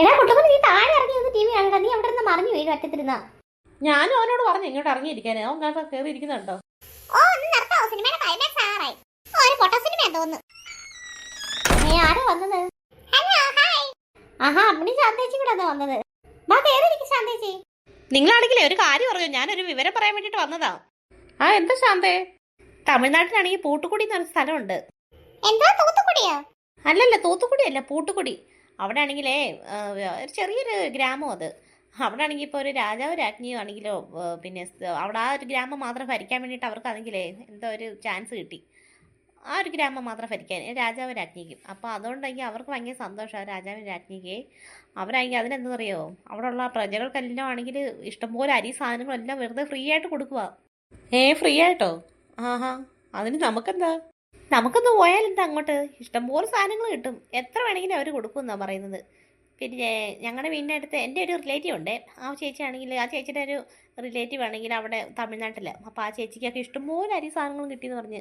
എടാ നീ താഴെ ഇറങ്ങി ഒന്ന് ടി വി കാണണ്ട. നീ അവിടെ നിന്ന് മറിഞ്ഞു വീഴും അറ്റത്തിരുന്ന. ഞാനും അവനോട് പറഞ്ഞു ഇങ്ങോട്ട് ഇറങ്ങിയിരിക്കാനേ. അവൻ കേട്ടോ കയറി ഇരിക്കുന്നുണ്ടോ? ഓ ഒന്ന് നിർത്താവോ സിനിമയുടെ ക്ലൈമാക്സ് ആറായി. ഒരു പൊട്ട സിനിമ തോന്നുന്നു. നീ ആരാ വന്നത്? ഹലോ ഹായ് ആഹാ അമ്മണി ശാന്തേച്ചി കൂടെ വന്നത്. വാ കയറി ഇരിക്കും ശാന്തേച്ചി. നിങ്ങളാണെങ്കിലേ ഒരു കാര്യം പറഞ്ഞു ഞാനൊരു വിവരം പറയാൻ വേണ്ടിട്ട് വന്നതാ. ആ എന്താ ശാന്തേ? തമിഴ്നാട്ടിലാണെങ്കിൽ പൂട്ടുകുടി എന്ന് പറഞ്ഞ സ്ഥലമുണ്ട്. എന്താ തൂത്തുക്കുടിയോ? അല്ലല്ല തൂത്തുക്കുടി അല്ല പൂട്ടുകുടി. അവിടെ ആണെങ്കിലേ ഒരു ചെറിയൊരു ഗ്രാമം അത്. അവിടെ ആണെങ്കിൽ ഇപ്പോൾ ഒരു രാജാവ് രാജ്ഞിയോ ആണെങ്കിലോ പിന്നെ അവിടെ ആ ഒരു ഗ്രാമം മാത്രം ഭരിക്കാൻ വേണ്ടിയിട്ട് അവർക്കാണെങ്കിലേ എന്തോ ഒരു ചാൻസ് കിട്ടി. ആ ഒരു ഗ്രാമം മാത്രം ഭരിക്കാൻ രാജാവ് രാജ്ഞിക്കും. അപ്പോൾ അതുകൊണ്ടെങ്കിൽ അവർക്ക് ഭയങ്കര സന്തോഷമാണ് രാജാവ് രാജ്ഞിക്ക്. അവരാണെങ്കിൽ അതിനെന്താ അവിടെ അവിടെയുള്ള പ്രജകൾക്കെല്ലാം ആണെങ്കിൽ ഇഷ്ടംപോലെ അരി സാധനങ്ങളെല്ലാം വെറുതെ ഫ്രീ ആയിട്ട് കൊടുക്കുക ഏ ഫ്രീ ആയിട്ടോ ആഹാ അതിന് നമുക്കെന്താ? നമുക്കൊന്ന് പോയാലെന്താ അങ്ങോട്ട്? ഇഷ്ടംപോലെ സാധനങ്ങൾ കിട്ടും. എത്ര വേണമെങ്കിലും അവർ കൊടുക്കുമെന്നാണ് പറയുന്നത്. പിന്നെ ഞങ്ങളുടെ വീടിന്റെ അടുത്ത് എന്റെ ഒരു റിലേറ്റീവ് ഉണ്ട്. ആ ചേച്ചി ആണെങ്കിൽ ആ ചേച്ചിയുടെ ഒരു റിലേറ്റീവ് ആണെങ്കിൽ അവിടെ തമിഴ്നാട്ടിൽ അപ്പോൾ ആ ചേച്ചിക്കൊക്കെ ഇഷ്ടംപോലെ അരി സാധനങ്ങളും കിട്ടിയെന്ന് പറഞ്ഞ്.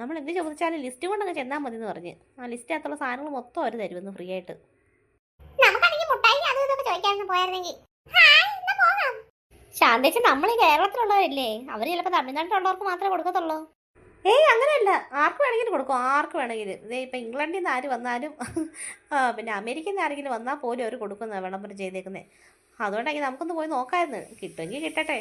നമ്മൾ എന്ത് ചോദിച്ചാലും ലിസ്റ്റ് കൊണ്ടങ്ങ് ചെന്നാൽ മതി എന്ന് പറഞ്ഞ്. ആ ലിസ്റ്റിനകത്തുള്ള സാധനങ്ങൾ മൊത്തം അവർ തരുമെന്ന് ഫ്രീ ആയിട്ട്. ശാന്തേച്ചി നമ്മൾ ഈ കേരളത്തിലുള്ളവരില്ലേ? അവർ ചിലപ്പോൾ തമിഴ്നാട്ടിലുള്ളവർക്ക് മാത്രമേ കൊടുക്കത്തുള്ളൂ. ഏയ് അങ്ങനെയല്ല. ആർക്ക് വേണമെങ്കിലും കൊടുക്കും. ആർക്ക് വേണമെങ്കിലും. ഇതേ ഇപ്പം ഇംഗ്ലണ്ടിൽ നിന്ന് ആര് വന്നാലും പിന്നെ അമേരിക്കയിൽ നിന്ന് ആരെങ്കിലും വന്നാൽ പോലും അവർ കൊടുക്കുന്ന വിളംബരം ചെയ്തേക്കുന്നത് അതുകൊണ്ടെങ്കിൽ നമുക്കൊന്ന് പോയി നോക്കായിരുന്നു. കിട്ടുമെങ്കിൽ കിട്ടട്ടെ.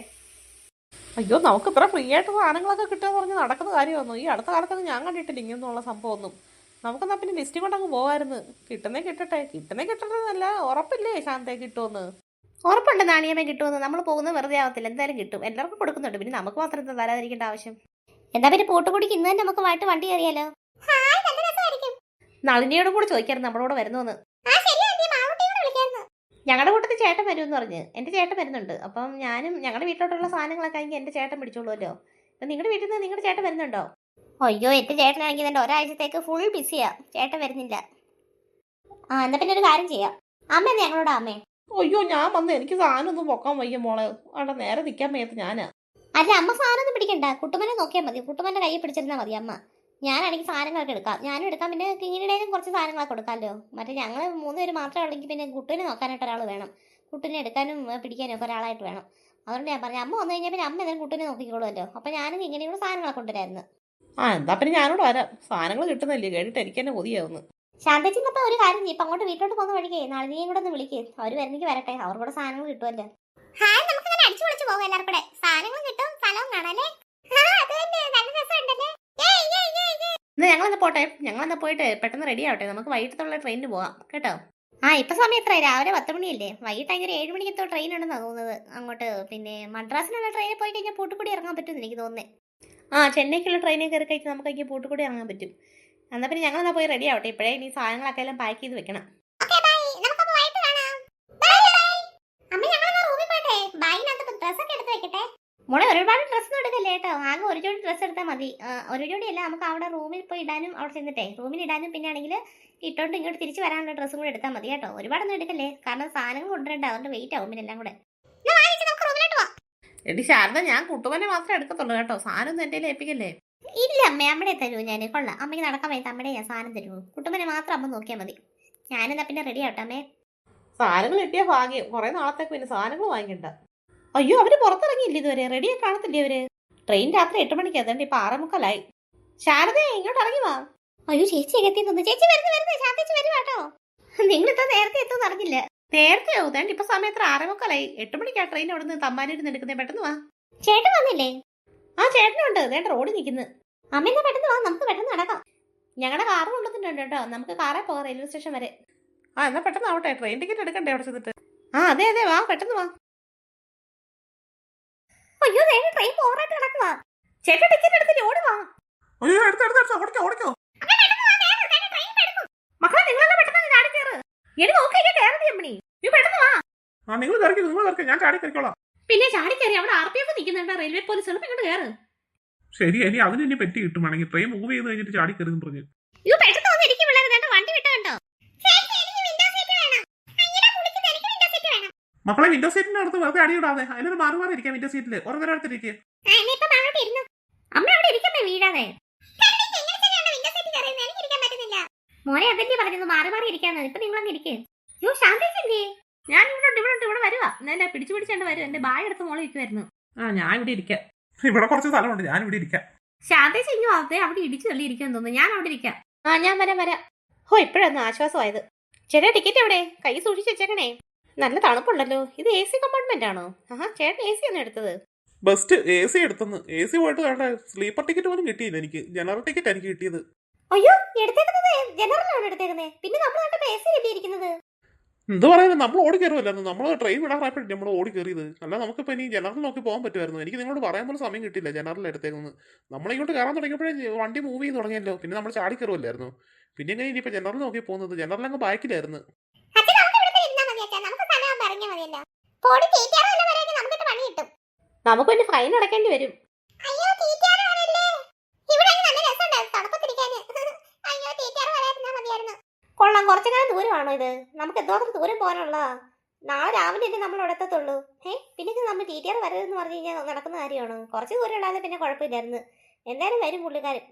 അയ്യോ നമുക്ക് ഇത്ര ഫ്രീ ആയിട്ട് സാധനങ്ങളൊക്കെ കിട്ടുമെന്ന് പറഞ്ഞ് നടക്കുന്ന കാര്യമൊന്നും? ഈ അടുത്ത കാലത്തൊന്നും ഞാൻ കണ്ടിട്ടില്ല ഇങ്ങനെയുള്ള സംഭവമൊന്നും. നമുക്കെന്നാ പിന്നെ ലിസ്റ്റ് കൊണ്ടങ്ങ് പോകാമായിരുന്നു കിട്ടുന്നേ കിട്ടട്ടെ. കിട്ടുന്നേ കിട്ടണമെന്നല്ല ഉറപ്പില്ലേ ശാന്തേ കിട്ടുമെന്ന് ഉറപ്പുണ്ട് നാണിയമ്മ കിട്ടുമെന്ന് നമ്മൾ പോകുന്നത് വെറുതെ ആവത്തില്ല. എന്തായാലും കിട്ടും. എല്ലാവർക്കും കൊടുക്കുന്നുണ്ട്. പിന്നെ നമുക്ക് മാത്രം എന്താ തരാതിരിക്കേണ്ട ആവശ്യം? എന്താ പിന്നെ പൂട്ടുകുടിക്ക് ഇന്ന് തന്നെ നമുക്ക് വാട്ട് വണ്ടി കയറിയാലോ? നളിനിയോട് കൂടെ ചോദിക്കാറ് നമ്മളോട് കൂടെ ഞങ്ങളുടെ കൂട്ടത്തിൽ ചേട്ടൻ വരുമെന്ന് പറഞ്ഞ്. എന്റെ ചേട്ടൻ വരുന്നുണ്ട്. അപ്പം ഞാനും ഞങ്ങളുടെ വീട്ടിലോട്ടുള്ള സാധനങ്ങളൊക്കെ ആണെങ്കിൽ എന്റെ ചേട്ടൻ പിടിച്ചോളൂല്ലോ അപ്പം നിങ്ങളുടെ വീട്ടിൽ നിന്ന് നിങ്ങളുടെ ചേട്ടൻ വരുന്നുണ്ടോ? അയ്യോ എന്റെ ചേട്ടനാണെങ്കിൽ എന്റെ ഒരാഴ്ചത്തേക്ക് ഫുൾ ബിസിയാ ചേട്ടൻ വരുന്നില്ല. ആ എന്നാ പിന്നെ ഒരു കാര്യം ചെയ്യാം. അമ്മ ഞങ്ങളോട് അമ്മേ? അയ്യോ ഞാൻ വന്ന് എനിക്ക് സാധനം ഒന്നും പൊക്കാൻ വയ്യ മോളെ. അവിടെ നേരെ നിൽക്കാൻ വയ്യത്ത് ഞാനാ. അല്ല അമ്മ സാധനം ഒന്നും പിടിക്കണ്ട. കുട്ടുമനെ നോക്കിയാൽ മതി. കുട്ടുമന്റെ കൈ പിടിച്ചിരുന്നാൽ മതി അമ്മ. ഞാനാണെങ്കിൽ സാധനങ്ങളൊക്കെ എടുക്കാം. ഞാനും എടുക്കാം. പിന്നെ കിങ്ങിനിടയിലും കുറച്ച് സാധനങ്ങളൊക്കെ കൊടുക്കാമല്ലോ. മറ്റേ ഞങ്ങൾ മൂന്ന് പേര് മാത്രമേ ഉള്ളെങ്കിൽ പിന്നെ കുട്ടുവിനെ നോക്കാനായിട്ട് ഒരാൾ വേണം. കുട്ടിനെ എടുക്കാനും പിടിക്കാനും ഒക്കെ ഒരാളായിട്ട് വേണം. അതുകൊണ്ട് ഞാൻ പറഞ്ഞു അമ്മ വന്നു കഴിഞ്ഞാൽ പിന്നെ അമ്മ എന്തെങ്കിലും കുട്ടിനെ നോക്കിക്കോളുമല്ലോ. അപ്പം ഞാനും ഇങ്ങനെയുള്ള കൂടെ സാധനങ്ങളൊക്കെ കൊണ്ടുവരായിരുന്നു ആ എന്താ പിന്നെ ഞാനോട് വരാം. സാധനങ്ങൾ കിട്ടുന്നില്ലേ? കേട്ടിട്ട് എനിക്ക് തന്നെ കൊതിയാവുന്നു. ശാന്തച്ചിന്നപ്പോ ഒരു കാര്യം ചെയ്യും ഇപ്പൊ അങ്ങോട്ട് വീട്ടിലോട്ട് പോകുന്ന വഴിക്കേ നാളിനെയും കൂടെ ഒന്ന് വിളിക്കേ. അവർ വരുന്നെങ്കിൽ വരട്ടെ. അവർ കൂടെ സാധനങ്ങൾ കിട്ടുമല്ലോ. ഹായ് അടിച്ചു പൊളിച്ചു പോകും എല്ലാവർക്കും കൂടെ. സാധനങ്ങളും കിട്ടും സ്ഥലവും കാണാല്ലേ എന്നാ ഞങ്ങളെന്നാ പോട്ടെ? ഞങ്ങളെന്നാ പോയിട്ട് പെട്ടെന്ന് റെഡി ആവട്ടെ. നമുക്ക് വൈകിട്ടത്തുള്ള ട്രെയിനിന് പോവാം. കേട്ടോ? ആ ഇപ്പൊ സമയം എത്ര രാവിലെ പത്ത് മണിയല്ലേ? വൈകിട്ട് അങ്ങനെ ഏഴ് മണിക്കത്തോ ട്രെയിൻ ഉണ്ടെന്നാ തോന്നുന്നത് അങ്ങോട്ട്. പിന്നെ മദ്രാസിനുള്ള ട്രെയിനിൽ പോയി കഴിഞ്ഞാൽ പൂട്ടുകൂടി ഇറങ്ങാൻ പറ്റുമെന്ന് എനിക്ക് തോന്നുന്നേ. ആ ചെന്നൈക്കുള്ള ട്രെയിനിൽ കയറി കഴിച്ച് നമുക്ക് അതിന് പൂട്ടുകൂടി ഇറങ്ങാൻ പറ്റും. എന്നാൽ പിന്നെ ഞങ്ങളെന്നാ പോയി റെഡി ആവട്ടെ? ഇപ്പോഴേ ഇനി സാധനങ്ങളൊക്കെ എല്ലാം പാക്ക് ചെയ്ത് വെക്കണം. ഒരുപാട് ഡ്രസ്സ് എടുക്കല്ലേ കേട്ടോ. ആകെ ഒരു ജോഡി ഡ്രസ്സ് എടുത്താൽ മതി. ഒരു ജോഡി അല്ല നമുക്ക് അവിടെ റൂമിൽ പോയി ഇടാനും അവിടെ ചെന്നിട്ടേ. റൂമിൽ ഇടാനും പിന്നെ ആണെങ്കിൽ ഇട്ടോണ്ട് ഇങ്ങോട്ട് തിരിച്ചു വരാനുള്ള ഡ്രസ്സും കൂടെ എടുത്താൽ മതി കേട്ടോ. ഒരുപാടൊന്നും എടുക്കല്ലേ. കാരണം സാധനങ്ങൾ കൊണ്ടുവരണ്ട അതുകൊണ്ട് വെയിറ്റ് ആവും പിന്നെ എല്ലാം കൂടെ. എടി ശാരദ ഞാൻ കുട്ടുമനെ മാത്രമേ എടുക്കത്തുള്ളൂ കേട്ടോ. സാധനം എന്റെ ഏൽപ്പിക്കല്ലേ? ഇല്ല അമ്മ അമ്മയെ തരൂ ഞാൻ കൊള്ളാം. അമ്മയ്ക്ക് നടക്കാൻ വയ്യ അമ്മയുടെ ഞാൻ സാധനം തരൂ കുട്ടുമനെ മാത്രം അമ്മ നോക്കിയാൽ മതി. ഞാനെന്നാ പിന്നെ റെഡി ആവട്ടെ അമ്മേ? സാധനങ്ങൾ കിട്ടിയ ഭാഗ്യം. കുറെ നാളത്തേക്ക് പിന്നെ സാധനങ്ങൾ വാങ്ങിക്കണ്ട. അയ്യോ അവർ പുറത്തിറങ്ങിയില്ല ഇതുവരെ? റെഡിയെ കാണത്തില്ലേ അവർ? ട്രെയിൻ രാത്രി എട്ട് മണിക്ക് അതുകൊണ്ട് ഇപ്പൊ ആറേ മുക്കാലായി. ശാരദേ ഇങ്ങോട്ട് ഇറങ്ങി വാ. അയ്യോ ചേച്ചി എത്തി തോന്നുന്നു ചേച്ചി വരുന്നു വരുന്നു. ശാന്തേച്ചി വരും കേട്ടോ. നിങ്ങൾ ഇത്ര നേരത്തെ എത്തുമെന്ന് അറിഞ്ഞില്ല. നേരത്തെ ആവും. ഇപ്പൊ സമയം എത്ര? ആറേ മുക്കാലായി. എട്ട് മണിക്കാ ട്രെയിൻ അവിടെ നിന്ന് തമ്പാനൂരിന്ന് എടുക്കുന്നത് പെട്ടെന്ന് വാ. ചേട്ടൻ വന്നില്ലേ? ആ ചേട്ടനുണ്ട്. നേട്ട റോഡ് നിൽക്കുന്നു. അമ്മ പെട്ടെന്ന് വാ. നമുക്ക് പെട്ടെന്ന് നടക്കാം. ഞങ്ങളുടെ കാറ് കൊണ്ടുവന്നിട്ടുണ്ട് കേട്ടോ. നമുക്ക് കാറേ പോകാം റെയിൽവേ സ്റ്റേഷൻ വരെ. ആ എന്നാ പെട്ടെന്ന് ആവട്ടെ. ട്രെയിൻ ടിക്കറ്റ് എടുക്കണ്ടേ അവിടെ ചെന്നിട്ട്? ആ അതെ അതെ വാ. പെട്ടെന്ന് വാ. അയ്യോ വേഗം ട്രെയിൻ പോറായിട്ട് നടക്കുക ചേട്ടൻ ടിക്കറ്റ് എടുത്തിട്ട് ഓടി വാ. അയ്യോ എടുത്ത് എടുത്ത് എടുത്ത് ഓടിക്കോ ഓടിക്കോ. മക്കളെ നിങ്ങളെല്ലാം പെട്ടെന്ന് ചാടി കയറ്. എടി നോക്കി കയറി അമ്മണി. നീ പെട്ടെന്ന് വാ. ആ നിങ്ങൾ കയറി നിങ്ങൾ കയറി ഞാൻ ചാടി കയറിക്കോളാം. പിന്നെ ചാടി കയറി അവിടെ ആർ പി എഫ് നിൽക്കുന്നുണ്ട് റെയിൽവേ പോലീസ് ഇങ്ങോട്ട് കയറ്. ശരി ഇനി അതിന് ഇനി കിട്ടും കിട്ടുവാണെങ്കിൽ ട്രെയിൻ മൂവ് ചെയ്ത് കഴിഞ്ഞിട്ട് ചാടി കയറി പറഞ്ഞു. ഇത് പെട്ടെന്ന് വന്ന് ഇരിക്കും പിള്ളേർ കേട്ടോ വണ്ടി വിട്ടോ കണ്ടോ മക്കളെ വിൻഡോ സീറ്റിന്റെ അടുത്ത് വെറുതെ അടിയിടാതെ അതിനൊരു മാറി മാറി ഇരിക്കാം വിൻഡോ സീറ്റിൽ വീടാതെ മോനെ അതല്ലേ പറഞ്ഞത്? മാറി മാറി ഇരിക്കാന്ന്. ഇപ്പൊ നിങ്ങളങ്ങ് ഇരിക്കേ. യോ ശാന്തേച്ചി ഞാൻ ഇവിടെ ഉണ്ട് ഇവിടെ ഉണ്ട് ഇവിടെ വരുവാ എന്നെ പിടിച്ചു പിടിച്ചാണ്ട് വരും. എന്റെ ബാഗ് എടുത്ത് മോളെ ഇരിക്കുമായിരുന്നു ആ ഞാൻ ഇവിടെ ഇരിക്കാം. ഇവിടെ കുറച്ച് സ്ഥലമുണ്ട്. ഞാൻ ഇവിടെ ഇരിക്കാം. ശാന്തേശ് ഇങ്ങ് വാർത്തേ അവിടെ ഇടിച്ചു തള്ളി ഇരിക്കാൻ തോന്നുന്നു. ഞാൻ അവിടെ ഇരിക്കാം. ആ ഞാൻ വരാം വരാം. ഓ ഇപ്പോഴൊന്ന് ആശ്വാസമായത്. ചേട്ടാ ടിക്കറ്റ് എവിടെ? കൈ സൂക്ഷിച്ചു വെച്ചേക്കണേ. നല്ല തണുപ്പുണ്ടല്ലോ. ഇത് എ സി കമ്പാർട്ട്മെന്റ് ആണോ? ആഹാ ചേട്ടൻ എ സി ആണ് എടുത്തത്? ബെസ്റ്റ് എ സി എടുത്തെന്ന്. എ സി പോയിട്ട് വേണ്ട സ്ലീപ്പർ ടിക്കറ്റ് പോലും കിട്ടിയില്ല എനിക്ക്. ജനറൽ ടിക്കറ്റ് എനിക്ക് കിട്ടിയത്. അയ്യോ എടുത്തേക്കുന്നത് ജനറൽ ആണ് എടുത്തേക്കുന്നത്. പിന്നെ നമ്മൾ കണ്ടപ്പോ എ സി കിട്ടിയിരിക്കുന്നത് എന്ത് പറയുന്നത് നമ്മൾ ഓടി കയറുമല്ലായിരുന്നു നമ്മൾ ട്രെയിൻ വിടാറായപ്പോഴും നമ്മൾ ഓടി കയറിയത്? അല്ല നമുക്കിപ്പോ ഇനി ജനറൽ നോക്കി പോകാൻ പറ്റുമായിരുന്നു. എനിക്ക് നിങ്ങളോട് പറയാൻ പോലും സമയം കിട്ടില്ല ജനറൽ എടുത്തേക്കുന്നത് നമ്മളിങ്ങോട്ട് കയറാൻ തുടങ്ങിയപ്പോഴേ വണ്ടി മൂവ് ചെയ്ത് തുടങ്ങിയല്ലോ. പിന്നെ നമ്മൾ ചാടി കയറുമല്ലായിരുന്നു പിന്നെ എങ്ങനെ ഇനിയിപ്പോ ജനറൽ നോക്കി പോകുന്നത്? ജനറൽ അങ്ങ് ബാക്കിലായിരുന്നു അച്ഛൻ നമുക്ക് ഇവിടെ ഇരുന്നാ മതി അച്ഛാ നമുക്ക് സമയമാകുമ്പോ ഇറങ്ങിയാൽ മതിയല്ലോ പോടി തീറ്റാറ് വല്ല വരെയൊക്കെ നമുക്കിട്ട് പണി കിട്ടും. നമുക്ക് പിന്നെ ഫൈൻ അടക്കേണ്ടി വരും. അയ്യോ തീറ്റാറ് വരല്ലേ ഇവിടെ അങ്ങ് നല്ല രസമുണ്ടായിരുന്നു തണുപ്പത്തിരിക്കാന്. അയ്യോ തീറ്റാറ് വരാതിരുന്നാ മതിയായിരുന്നു. കൊള്ളാം കുറച്ചു നേരം ദൂരമാണോ ഇത്? നമുക്ക് എന്തോരം ദൂരം പോകാനുള്ള നാളെ രാവിലെ അല്ലേ നമ്മൾ ഇവിടെ എത്തത്തുള്ളൂ. ഏ പിന്നെ നമ്മൾ ആർ വരരുതെന്ന് പറഞ്ഞു കഴിഞ്ഞാൽ നടക്കുന്ന കാര്യമാണ്? കുറച്ച് ദൂരം ഉള്ളാതെ പിന്നെ കുഴപ്പമില്ലായിരുന്നു. എന്തായാലും വരും പുള്ളിക്കാരൻ.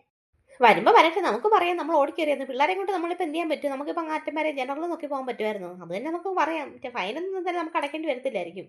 വരുമ്പോ വരട്ടെ നമുക്ക് പറയാം നമ്മൾ ഓടിക്കേറിയെന്ന് പിള്ളേരെ കൊണ്ട് നമ്മളിപ്പോൾ എന്ത് ചെയ്യാൻ പറ്റും? നമുക്കിപ്പോ അങ്ങാറ്റം വരെ ജനറൽ നോക്കി പോകാൻ പറ്റുമായിരുന്നു. അത് തന്നെ നമുക്ക് പറയാം. ഫൈനൊന്നും തന്നെ നമുക്ക് അടയ്ക്കേണ്ടി വരത്തില്ലായിരിക്കും.